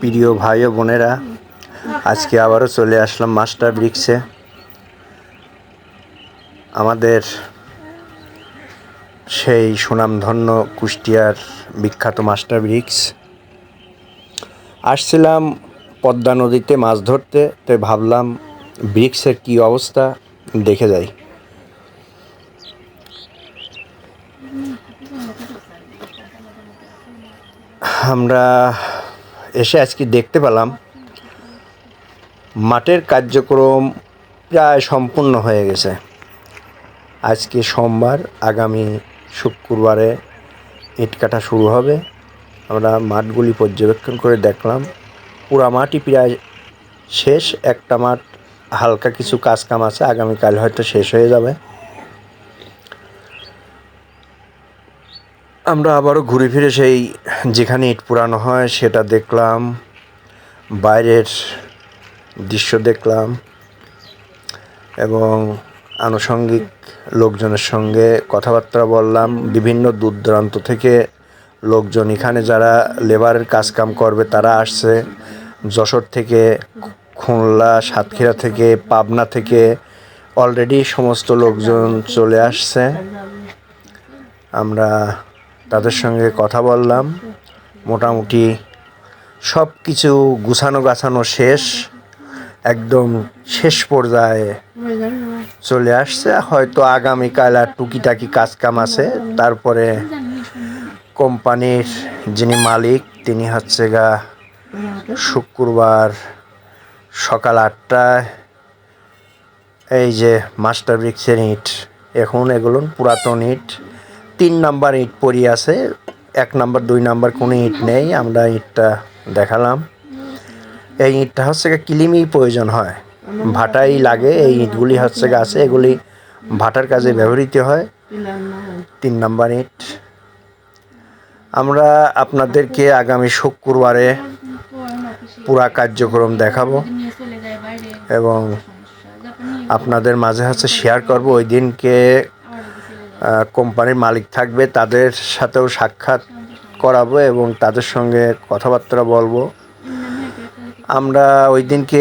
প্রিয় ভাই ও বোনেরা, আজকে আবারও চলে আসলাম মাস্টার ব্রিক্সে। আমাদের সেই সুনামধন্য কুষ্টিয়ার বিখ্যাত মাস্টার ব্রিক্স। আসছিলাম পদ্মা নদীতে মাছ ধরতে, তাই ভাবলাম ব্রিক্সের কী অবস্থা দেখে যাই। আমরা এসে আজকে দেখতে পেলাম, মাঠের কার্যক্রম প্রায় সম্পূর্ণ হয়ে গেছে। আজকে সোমবার, আগামী শুক্রবারে ইট কাটা শুরু হবে। আমরা মাঠগুলি পর্যবেক্ষণ করে দেখলাম। পুরা মাঠই প্রায় শেষ, একটা মাঠ হালকা কিছু কাজ কাম আছে, আগামীকাল হয়তো শেষ হয়ে যাবে। আমরা আবারও ঘুরে ফিরে সেই যেখানে ইট পুরানো হয়, সেটা দেখলাম। বাইরের দৃশ্য দেখলাম এবং আনুষঙ্গিক লোকজনের সঙ্গে কথাবার্তা বললাম। বিভিন্ন দূর দূরান্ত থেকে লোকজন, এখানে যারা লেবারের কাজকাম করবে, তারা আসছে। যশোর থেকে খুলনা, সাতক্ষীরা থেকে, পাবনা থেকে অলরেডি সমস্ত লোকজন চলে আসছে। আমরা তাদের সঙ্গে কথা বললাম। মোটামুটি সব কিছু গুছানো গাছানো শেষ। একদম শেষ পর্যায়ে চলে আসছে। হয়তো আগামীকাল আর টুকিটাকি কাজ কাম আছে। তারপরে কোম্পানির যিনি মালিক, তিনি হচ্ছে গা শুক্রবার সকাল আটটায় এই যে মাস্টার ব্রিক্সের ইট। এখন এগুলো পুরাতন ইট। তিন নাম্বার ইট পড়ি আছে, এক নাম্বার, দুই নাম্বার কোনো ইট নেই, আমরা ইটটা দেখালাম। এই ইটটা হচ্ছে কিলিমি প্রয়োজন হয়। ভাটাই লাগে, এই ইটগুলি হচ্ছে আছে, এগুলি ভাটার কাজে ব্যবহৃত হয়। তিন নাম্বার ইট। আমরা আপনাদেরকে আগামী শুক্রবারে পুরা কার্যক্রম দেখাবো এবং আপনাদের মাঝে হচ্ছে শেয়ার করব। ওই দিনকে কোম্পানির মালিক থাকবে, তাদের সাথেও সাক্ষাৎ করাবো এবং তাদের সঙ্গে কথাবার্তা বলব। আমরা ওই দিনকে